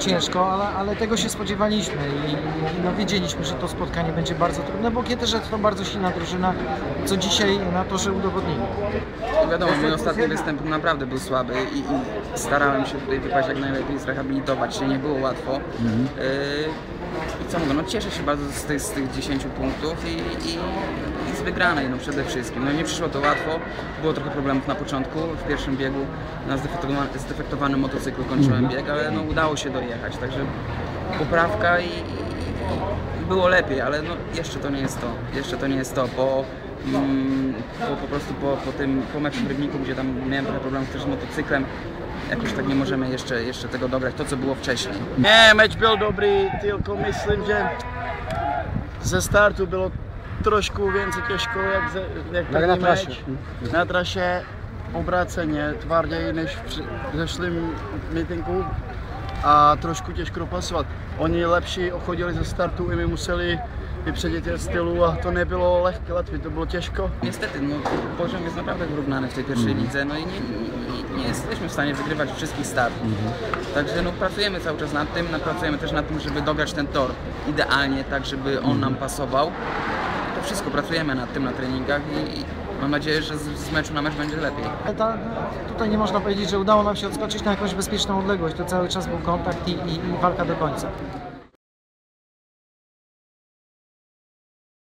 ciężko, ale, ale tego się spodziewaliśmy i, i no, wiedzieliśmy, że to spotkanie będzie bardzo trudne, bo Kieterze to bardzo silna drużyna, co dzisiaj na to, że udowodnili. Wiadomo, mój ostatni występ naprawdę był słaby i, i starałem się tutaj wypaść jak najlepiej, zrehabilitować się, nie było łatwo. Yy, I co mówię, no cieszę się bardzo z tych, z tych 10 punktów i, i, wygranej no przede wszystkim. No nie przyszło to łatwo, było trochę problemów na początku, w pierwszym biegu na zdefektowany, zdefektowanym motocyklu kończyłem bieg, ale no udało się dojechać, także poprawka i, i było lepiej, ale no jeszcze to nie jest to, jeszcze to nie jest to, bo mm, po, po prostu po, po tym, po meczu w Rybniku, gdzie tam miałem trochę problemów też z motocyklem, jakoś tak nie możemy jeszcze, jeszcze tego dograć, to co było wcześniej. Nie, mecz byl dobrý, tylko myslím, že ze startu bylo trošku więcej těžko, jak, ze, jak Jak na první trasie. meč. Na traše obráceně, tvarději než v zešlým meetingu a trošku těžko dopasovat. Oni lepší chodili ze startu i my museli vypředit je stylu a to nebylo lehké, łatwe, to było ciężko. Niestety, no, poziom jest naprawdę wyrównany w tej pierwszej lidze, no i nie, nie, nie jesteśmy w stanie wygrywać wszystkich startów. Także no, pracujemy cały czas nad tym, no, pracujemy też nad tym, żeby dograć ten tor idealnie, tak żeby on nam pasował. Wszystko pracujemy nad tym na treningach i, mam nadzieję, że z, z meczu na mecz będzie lepiej. Ta, tutaj nie można powiedzieć, że udało nam się odskoczyć na jakąś bezpieczną odległość, to cały czas był kontakt i, i, i walka do końca.